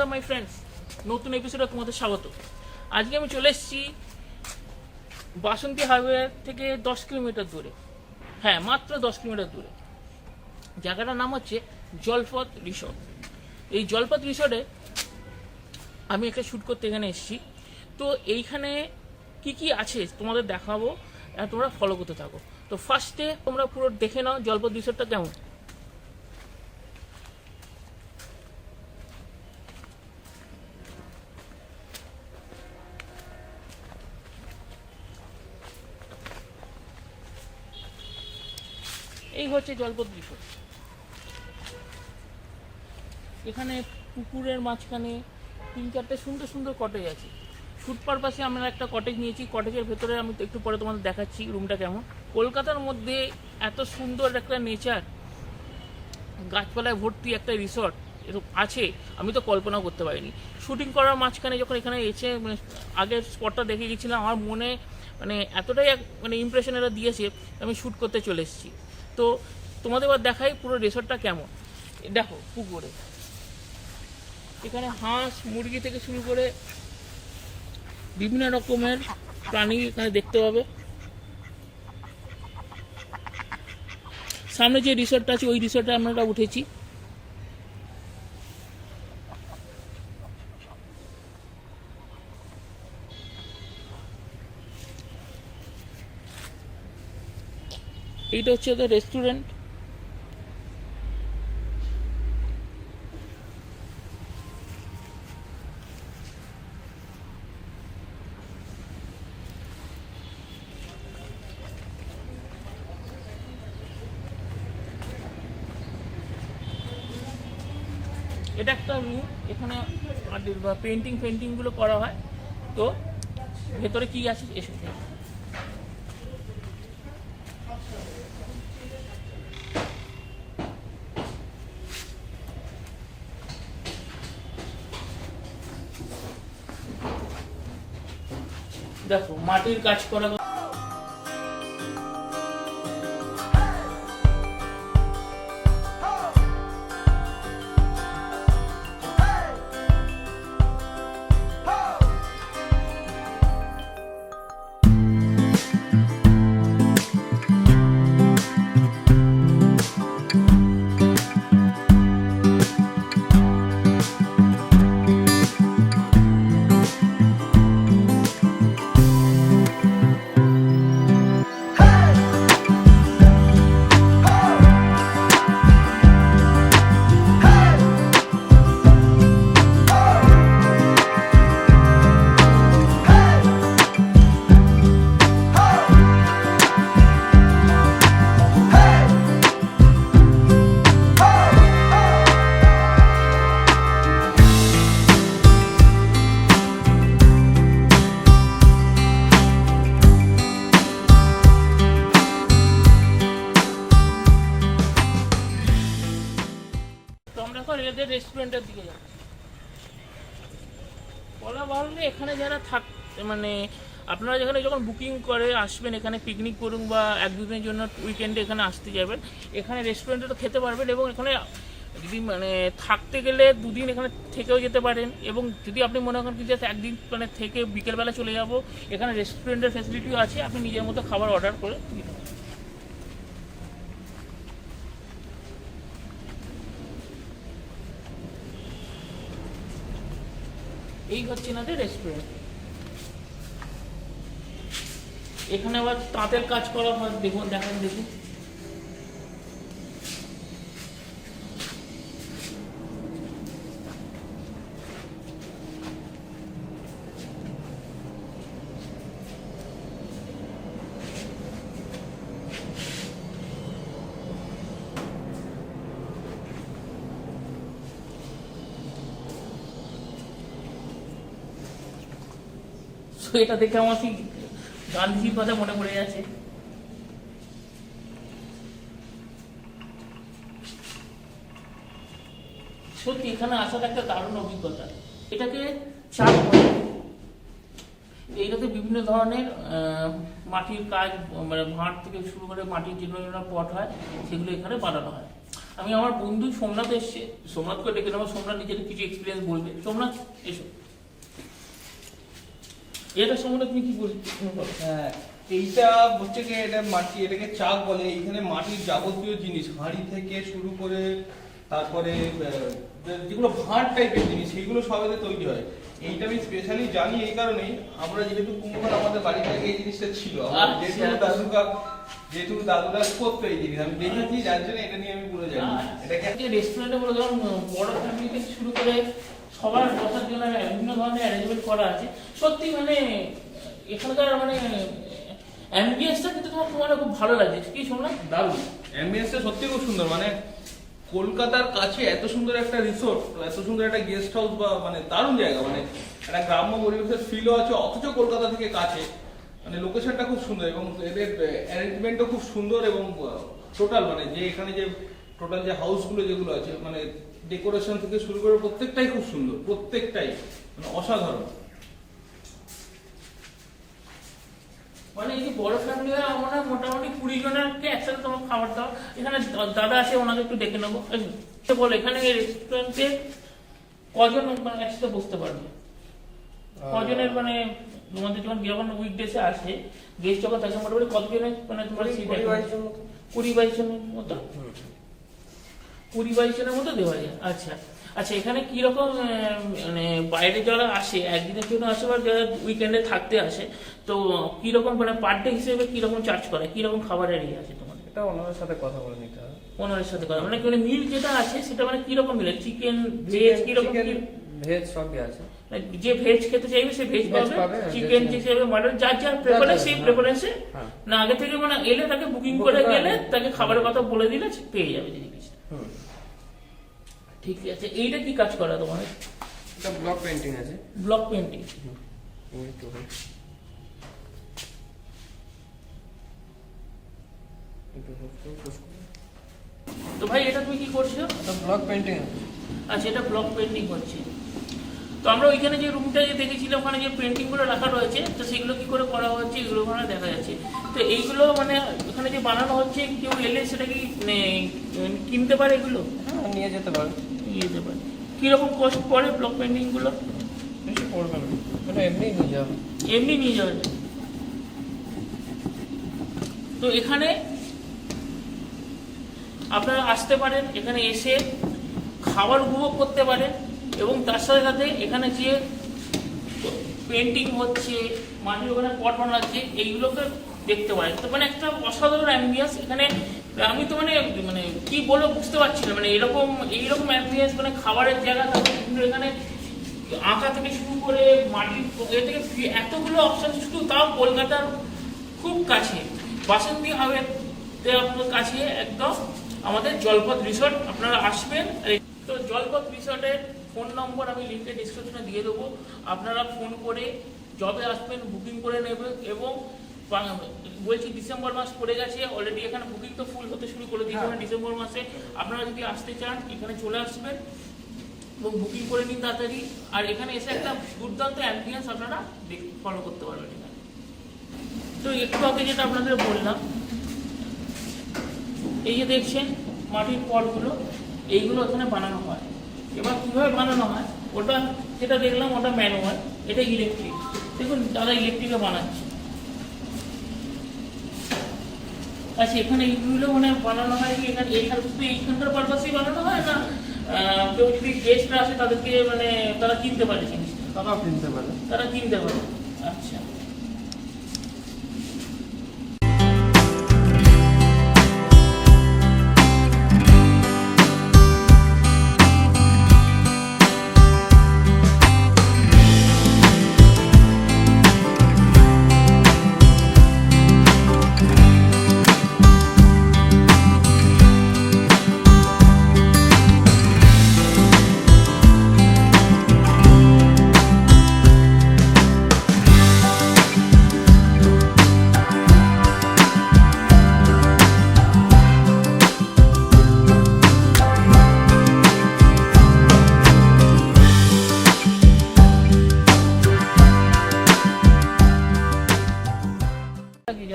Welcome my friends নতুন এপিসোডে তোমাদের স্বাগত। আজকে আমি চলে এসেছি বাসন্তী হাইওয়ে থেকে দশ কিলোমিটার দূরে। হ্যাঁ মাত্র দশ কিলোমিটার দূরে। জায়গাটার নাম হচ্ছে জলপথ রিসর্ট এই জলপথ রিসর্টে আমি একটা শ্যুট করতে এখানে এসেছি। তো এইখানে কি কি আছে তোমাদের দেখাবো, আর তোমরা ফলো করতে থাকো। তো ফার্স্টে তোমরা পুরো দেখে নাও জলপথ রিসর্টটা কেমন। হচ্ছে জলপথ রিসোর্ট এখানে পুকুরের মাঝখানে তিন চারটে সুন্দর সুন্দর কটেজ আছে। ফুড পারপাসে আমরা একটা কটেজ নিয়েছি। কটেজের ভেতরে আমি একটু পরে তোমাদের দেখাচ্ছি রুমটা কেমন। কলকাতার মধ্যে এত সুন্দর একটা নেচার গাছপালায় ভর্তি একটা রিসর্ট এরকম আছে, আমি তো কল্পনাও করতে পারিনি। শুটিং করার মাঝখানে যখন এখানে এসে মানে আগের স্পটটা দেখে গেছিলাম, আমার মনে মানে এতটাই এক মানে ইমপ্রেশন এটা দিয়েছে, আমি শ্যুট করতে চলে এসেছি। তো তোমাদের এবার দেখাই পুরো রেসর্টটা কেমন। দেখো, পুকুরে। এখানে হাঁস, মুরগি থেকে শুরু করে বিভিন্ন রকমের প্রাণী এখানে দেখতে পাবে। সামনে যে রিসর্টটা আছে, ওই রিসর্টে আমরা উঠেছি। এইটা হচ্ছে ওদের রেস্টুরেন্ট এটা একটা রুম এখানে পেন্টিং পেন্টিংগুলো করা হয়। তো ভেতরে কি আছে? এসে। দেখো মাটির কাজ করা মানে আপনারা যেখানে যখন বুকিং করে আসবেন, এখানে পিকনিক করুন বা এক দুদিনের জন্য উইকেন্ডে এখানে আসতে যাবেন, এখানে রেস্টুরেন্টে তো খেতে পারবেন এবং এখানে যদি মানে থাকতে গেলে দুদিন এখানে থেকেও যেতে পারেন এবং যদি আপনি মনে করেন যে একদিন মানে থেকে বিকেলবেলা চলে যাব, এখানে রেস্টুরেন্টের ফ্যাসিলিটিও আছে, আপনি নিজের মতো খাবার অর্ডার করে এই হচ্ছে এনাদের রেস্টুরেন্ট এখানে আবার তাঁতের কাজ করা হয় দেখুন দেখেন দেখুন। এটা দেখে আমার ঠিক গান্ধীজির কথা মনে পড়ে যাচ্ছে সত্যি, এখানে আসার একটা দারুণ অভিজ্ঞতা। এটাকে চাপ এইটাতে বিভিন্ন ধরনের মাটির কাজ মানে ভাঁড় থেকে শুরু করে মাটির যে পট হয়, সেগুলো এখানে বানানো হয়। আমি আমার বন্ধু সোমনাথ এসছে। সোমনাথকে ডেকে নেব সোমনাথ নিজের কিছু এক্সপিরিয়েন্স বলবে। সোমনাথ, এসো। এটা সম্বন্ধে তুমি কি বলছো? হ্যাঁ এইটা হচ্ছে কি এটা মাটি এটাকে চাক বলে। এইখানে মাটির যাবতীয় জিনিস হাঁড়ি থেকে শুরু করে তারপরে যেগুলো ভাঁড় টাইপের জিনিস সেগুলো সব এতে তৈরি হয়। এইটা আমি স্পেশালি জানি এই কারণেই। আমরা যেহেতু কুম্ভকার আমাদের বাড়ি থেকে এই জিনিসটা ছিল আচ্ছা। যেহেতু দাদুকা যেহেতু দাদুরা করতো এই জিনিস আমি দেখেছি যার জন্য এটা নিয়ে আমি পুরো জানি। এটাকে যে রেস্টুরেন্টে বলে ধরুন বড় ফ্যামিলি থেকে শুরু করে সবার বসার জন্য বিভিন্ন ধরনের অ্যারেঞ্জমেন্ট করা আছে। সত্যি মানে এখানকার মানে অ্যাম্বিয়েন্সটা কিন্তু তোমার তোমার খুব ভালো লাগছে কি শুনলাম দারুণ। অ্যাম্বিয়েন্সটা সত্যি খুব সুন্দর। মানে কলকাতার কাছে এত সুন্দর একটা রিসোর্ট এত সুন্দর একটা গেস্ট হাউস বা মানে দারুণ জায়গা। মানে একটা গ্রাম্য পরিবেশের ফিলও আছে, অথচ কলকাতা থেকে কাছে। মানে লোকেশনটা খুব সুন্দর এবং এদের অ্যারেঞ্জমেন্টও খুব সুন্দর এবং টোটাল মানে যে এখানে যে টোটাল যে হাউসগুলো যেগুলো আছে মানে ডেকোরেশন থেকে শুরু করে প্রত্যেকটাই খুব সুন্দর প্রত্যেকটাই মানে অসাধারণ। মানে এই যে বড় ফ্যামিলি আমরা মোটামুটি কুড়ি জনেরকে একসাথে তোমার খাবার দাও এখানে দাদা আছে ওনাকে একটু ডেকে নেব। সে বলো এখানে এই রেস্টুরেন্টে কজন মানে একসাথে বসতে পারবে? কজনের মানে তোমাদের যখন যখন উইকডেসে আসে গেস্ট যখন থাকে মোটামুটি কতজনের মানে তোমার কুড়ি বাইশ জনের মতো। কুড়ি বাইশ জনের মতো দেওয়া যায়। আচ্ছা। আচ্ছা এখানে কীরকম মানে বাইরে যারা আসে একদিনের জন্য আসে বা যারা উইকেন্ডে থাকতে আসে তো কীরকম মানে পার ডে হিসেবে কীরকম চার্জ করে? কীরকম খাবারের ইয়ে আছে তোমাদের? এটা ওনাদের সাথে কথা বলে নিতে হবে। ওনার সাথে কথা মানে মিল যেটা আছে সেটা মানে কীরকম মিলে চিকেন ভেজ কি- ভেজ সবই আছে। মানে যে ভেজ খেতে চাইবে সে ভেজ পাবে। চিকেন যে- হিসেবে মাটন যার যার প্রেফারেন্স সেই হ্যাঁ। প্রেফারেন্সে হ্যাঁ। না আগে থেকে মানে এলে তাকে বুকিং করে গেলে তাকে খাবারের কথা বলে দিলে পেয়ে যাবে জিনিসটা। ঠিক আছে এইটা কি কাজ করা তোমার এটা ব্লক পেন্টিং আছে। Block painting. তো ভাই এটা তুমি কি করছ? এটা ব্লক পেন্টিং আছে। আচ্ছা এটা ব্লক পেন্টিং হচ্ছে তো আমরা ওইখানে যে রুমটা যে দেখেছিলাম ওখানে যে পেন্টিংগুলো রাখা রয়েছে তো সেগুলো কি করে করা হচ্ছে এগুলো ওখানে দেখা যাচ্ছে। তো এইগুলো মানে ওখানে যে বানানো হচ্ছে কেউ এলে সেটা কি মানে, কিনতে পারে এগুলো? হ্যাঁ নিয়ে যেতে পারে। নিয়ে যেতে পারে। কীরকম কস্ট পড়ে ব্লক পেন্টিংগুলো বেশি পড়বে না। এটা এমনি নিয়ে যাবে এমনি নিয়ে যাওয়া। যায় তো এখানে আপনারা আসতে পারেন এখানে এসে খাবার উপভোগ করতে পারেন। এবং তার সাথে সাথে এখানে যে পেন্টিং হচ্ছে মাটির ওখানে পট বানাচ্ছে, এইগুলোকে দেখতে পারেন তো মানে একটা অসাধারণ অ্যাম্বিয়েন্স এখানে আমি তো মানে মানে কি বলব বুঝতে পারছি না। মানে এরকম, এইরকম অ্যাম্বিয়েন্স মানে খাবারের জায়গা কিন্তু এখানে আঁকা থেকে শুরু করে মাটির এ থেকে এতগুলো অপশান শুধু তাও কলকাতার খুব কাছে। বাসন্তী হাওয়ের আপনার কাছে একদম আমাদের জলপথ রিসর্ট আপনারা আসবেন। তো জলপথ রিসর্টের ফোন নম্বর আমি লিঙ্কে ডিসক্রিপশনে দিয়ে দেবো। আপনারা ফোন করে যবে আসবেন বুকিং করে নেবেন এবং বলছি ডিসেম্বর মাস পড়ে গেছে অলরেডি এখানে বুকিং তো ফুল হতে শুরু করে দিয়েছে। হ্যাঁ। ডিসেম্বর মাসে আপনারা যদি আসতে চান এখানে চলে আসবেন এবং বুকিং করে নিন তাড়াতাড়ি। আর এখানে এসে একটা দুর্দান্ত অ্যাম্বিয়েন্স আপনারা ফলো করতে পারবেন এখানে। তো একটু আগে যেটা আপনাদের বললাম এই যে দেখছেন মাটির পটগুলো এইগুলো এখানে বানানো হয়। এবার কীভাবে বানানো হয়? ওটা যেটা দেখলাম ওটা ম্যানুয়াল এটা ইলেকট্রিক দেখুন দাদা ইলেকট্রিকে বানাচ্ছে। আচ্ছা এখানে এইগুলো মানে বানানো হয় কি? এখানে এখানে শুধু এইখানকার পারপাসেই বানানো হয় না কেউ যদি গেস্টরা আসে তাদেরকে মানে তারা কিনতে পারে জিনিসটা? তারাও কিনতে পারে। তারা কিনতে পারে। আচ্ছা।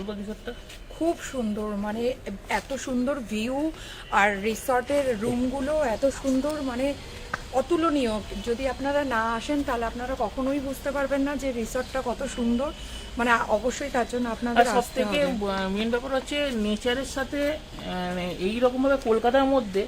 গল্প রিসোর্টটা খুব সুন্দর মানে এত সুন্দর ভিউ আর রিসর্টের রুমগুলো এত সুন্দর মানে অতুলনীয়। যদি আপনারা না আসেন তাহলে আপনারা কখনোই বুঝতে পারবেন না যে রিসর্টটা কত সুন্দর। মানে অবশ্যই তার জন্য আপনাদের সব থেকে মেন ব্যাপার হচ্ছে নেচারের সাথে মানে এই রকমভাবে কলকাতার মধ্যে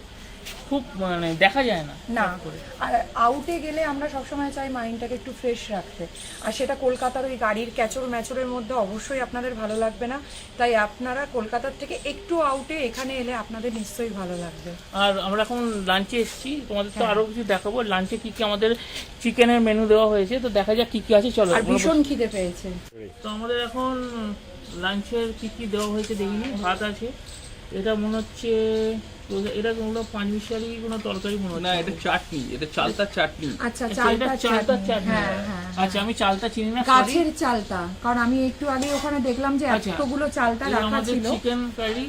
খুব মানে দেখা যায় না না। করে। আর আউটে গেলে আমরা সবসময় চাই মাইন্ডটাকে একটু ফ্রেশ রাখতে। আর সেটা কলকাতার ওই গাড়ির ক্যাচর ম্যাচরের মধ্যে অবশ্যই আপনাদের ভালো লাগবে না। তাই আপনারা কলকাতার থেকে একটু আউটে এখানে এলে আপনাদের নিশ্চয়ই ভালো লাগবে। আর আমরা এখন লাঞ্চে এসেছি। তোমাদের তো হ্যাঁ। আরও কিছু দেখাবো। লাঞ্চে কি কি আমাদের চিকেনের মেনু দেওয়া হয়েছে তো দেখা যাক কি কি আছে। চলো আর ভীষণ খিদে পেয়েছে। তো আমাদের এখন লাঞ্চের কি কি দেওয়া হয়েছে দেখিনি ভাত আছে। এটা মনে হচ্ছে এটা কোনো পাঁচ মিশালি কোনো তরকারি মনে না এটা চাটনি এটা চালতার চাটনি। আচ্ছা আচ্ছা, এটা চাটনি। চাটনি। হ্যাঁ হ্যাঁ আচ্ছা আমি চালটা চিনি না sorry। গাছের কারণ আমি একটু আগে ওখানে দেখলাম যে আচ্ছা। এতগুলো চালটা রাখা ছিল। চিকেন কারি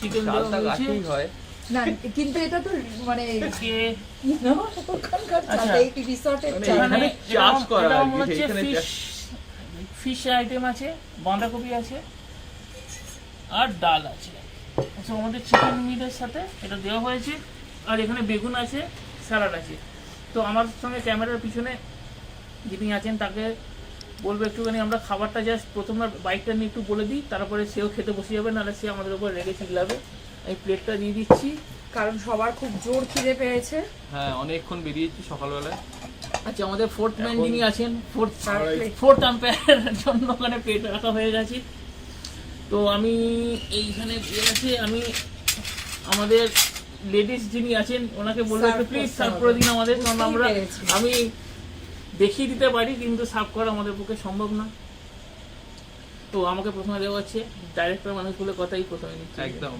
চিকেন চালতা হয়েছে। হয়। না কিন্তু এটা তো মানে ওখানকার চাল আচ্ছা। এই রিসর্টের মানে চাষ করা ফিশ ফিশ আইটেম আছে বাঁধাকপি আছে আর ডাল আছে। আচ্ছা আমাদের চিকেন মিটের সাথে এটা দেওয়া হয়েছে আর এখানে বেগুন আছে স্যালাড আছে। তো আমার সঙ্গে ক্যামেরার পিছনে যিনি আছেন তাকে বলব একটুখানি আমরা খাবারটা জাস্ট প্রথমে বাইকটা নিয়ে একটু বলে দিই তারপরে সেও খেতে বসে যাবে নাহলে সে আমাদের উপর রেগে চিল্লাবে। এই প্লেটটা দিয়ে দিচ্ছি। কারণ সবার খুব জোর খিদে পেয়েছে। হ্যাঁ অনেকক্ষণ বেরিয়েছি সকালবেলায়। আচ্ছা আমাদের ফোর্থ ম্যান যিনি আছেন ফোর্থ। ফোর্থ আম্পায়ারের জন্য ওখানে প্লেট রাখা হয়ে গেছে। তো আমি এইখানে দিয়ে আছে আমি আমাদের লেডিস যিনি আছেন ওনাকে বলব একটু প্লিজ সার্ভ করে দিন আমাদের কারণ আমরা আমি দেখিয়ে দিতে পারি কিন্তু সার্ভ করা আমাদের পক্ষে সম্ভব না। তো আমাকে প্রথমে দেওয়া হচ্ছে ডাইরেক্টর মানুষগুলো কথাই প্রথমে নিচ্ছে। একদম।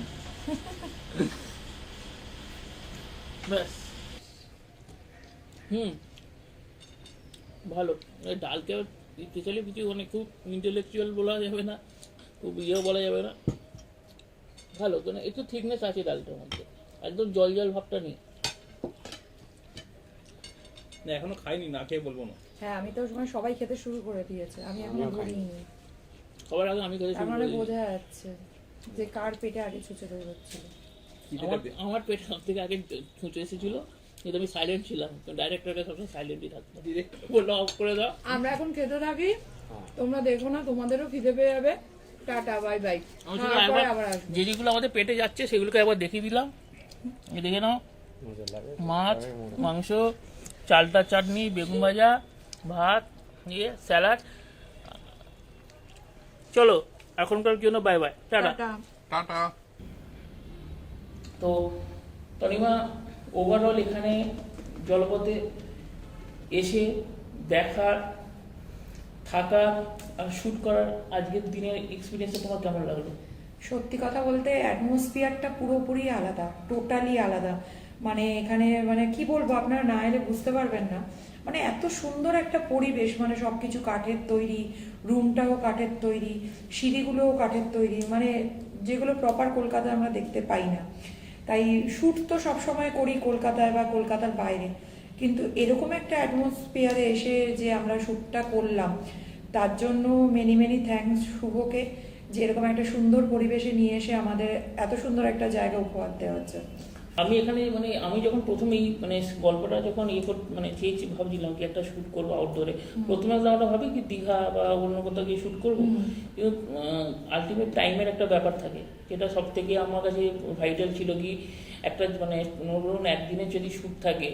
ব্যাস। হুম। ভালো। ডালকে স্পেশালি কিছু মানে খুব ইন্টেলেকচুয়াল বলা যাবে না। খুব ইয়েও বলা যাবে না। ভালো মানে একটু থিকনেস আছে ডালটার মধ্যে। একদম জল জল ভাবটা নেই। না এখনও খাইনি না খেয়ে বলব না। হ্যাঁ আমি তো সময় সবাই খেতে শুরু করে দিয়েছে। আমি এখনও সবার আগে আমি খেতে শুরু মানে করে বোঝা যাচ্ছে যে কার পেটে আগে ছুঁচে ধরে হচ্ছিল আমার পেট সব থেকে আগে ছুঁচে এসেছিল কিন্তু আমি সাইলেন্ট ছিলাম। ডাইরেক্টরকে সবসময় সাইলেন্টই থাকতাম। বলল অফ করে দাও। আমরা এখন খেতে থাকি। তোমরা দেখো না তোমাদেরও খিদে পেয়ে যাবে। টাটা বাই বাই যে যেগুলো আমাদের পেটে যাচ্ছে সেগুলোকে একবার দেখিয়ে দিলাম। দেখে নাও। মাছ মাংস চালটা চাটনি বেগুন ভাজা ভাত ইয়ে স্যালাড। চলো এখনকার জন্য বাই বাই টাটা। টাটা। তো তনিমা ওভারঅল এখানে জলপথে এসে দেখার থাকার আর শ্যুট করার আজকের দিনের এক্সপিরিয়েন্সটা তোমার কেমন লাগল? সত্যি কথা বলতে অ্যাটমসফিয়ারটা পুরোপুরি আলাদা টোটালি আলাদা। মানে এখানে মানে কি বলব, আপনারা না এলে বুঝতে পারবেন না। মানে এত সুন্দর একটা পরিবেশ মানে সব কিছু কাঠের তৈরি রুমটাও কাঠের তৈরি, সিঁড়িগুলোও কাঠের তৈরি মানে যেগুলো প্রপার কলকাতায় আমরা দেখতে পাই না। তাই শ্যুট তো সবসময় করি কলকাতায় বা কলকাতার বাইরে। কিন্তু এরকম একটা অ্যাটমসফিয়ারে এসে যে আমরা শ্যুটটা করলাম তার জন্য মেনি মেনি থ্যাঙ্কস শুভকে যে এরকম একটা সুন্দর পরিবেশে নিয়ে এসে আমাদের এত সুন্দর একটা জায়গা উপহার দেওয়া হচ্ছে আমি এখানে মানে আমি যখন প্রথমে এই মানে গল্পটা যখন ইয়ে কর মানে চেয়েছি ভাবছিলাম কি একটা শ্যুট করব আউটডোরে প্রথমে আমরা ভাবি কি দীঘা বা অন্য কোথাও গিয়ে শ্যুট করব। কিন্তু আলটিমেট টাইমের একটা ব্যাপার থাকে যেটা সব থেকে আমার কাছে ভাইটাল ছিল কি একটা মানে ধরুন একদিনের যদি শ্যুট থাকে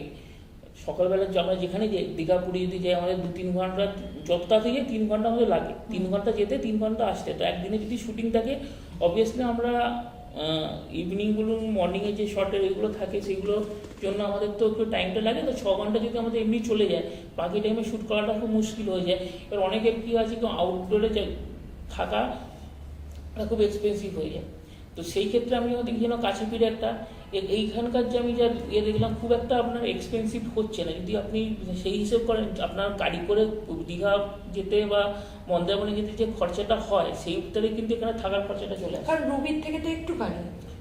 সকালবেলা আমরা যেখানে যাই দীঘা, পুরী যদি যাই, আমাদের দু তিন ঘণ্টা যতটা থেকে তিন ঘণ্টা আমাদের লাগে। তিন ঘণ্টা যেতে, তিন ঘণ্টা আসতে। তো একদিনে যদি শুটিং থাকে অবভিয়াসলি আমরা ইভিনিং বলুন মর্নিংয়ে যে শর্টের এগুলো থাকে, সেগুলোর জন্য আমাদের তো একটু টাইমটা লাগে। তো ছ ঘণ্টা যদি আমাদের এমনি চলে যায়, বাকি টাইমে শ্যুট করাটা খুব মুশকিল হয়ে যায়। এবার অনেকের কী আছে কি আউটডোরে থাকা খুব এক্সপেন্সিভ হয়ে যায়। তো সেই ক্ষেত্রে আমি দেখি যেন কাছে পিঠে একটা। এইখানকার যে আমি যা ইয়ে দেখলাম খুব একটা আপনার এক্সপেন্সিভ হচ্ছে না। যদি আপনি সেই হিসেব করেন আপনার গাড়ি করে দীঘা যেতে বা মন্দারমণি যেতে যে খরচাটা হয় সেই উত্তরে কিন্তু এখানে থাকার খরচাটা চলে আসে। কারণ রুবির থেকে তো একটু একটুখানি।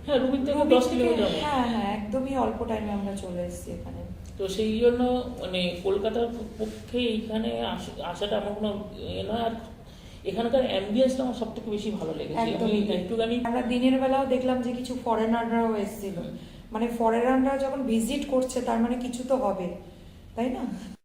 হ্যাঁ রুবির থেকে দশ কিলোমিটার হ্যাঁ হ্যাঁ একদমই অল্প টাইমে আমরা চলে এসেছি এখানে। তো সেই জন্য মানে কলকাতার পক্ষে এইখানে আস- আসাটা আমার কোনো ইয়ে নয়। আর এখানকার অ্যাম্বিয়েন্সটা আমার সব থেকে বেশি ভালো লেগেছে। আমি তাই। একটুখানি আমরা দিনের বেলাও দেখলাম যে কিছু ফরেনাররাও এসেছিল। মানে ফরেনাররা যখন ভিজিট করছে তার মানে কিছু তো হবে তাই না?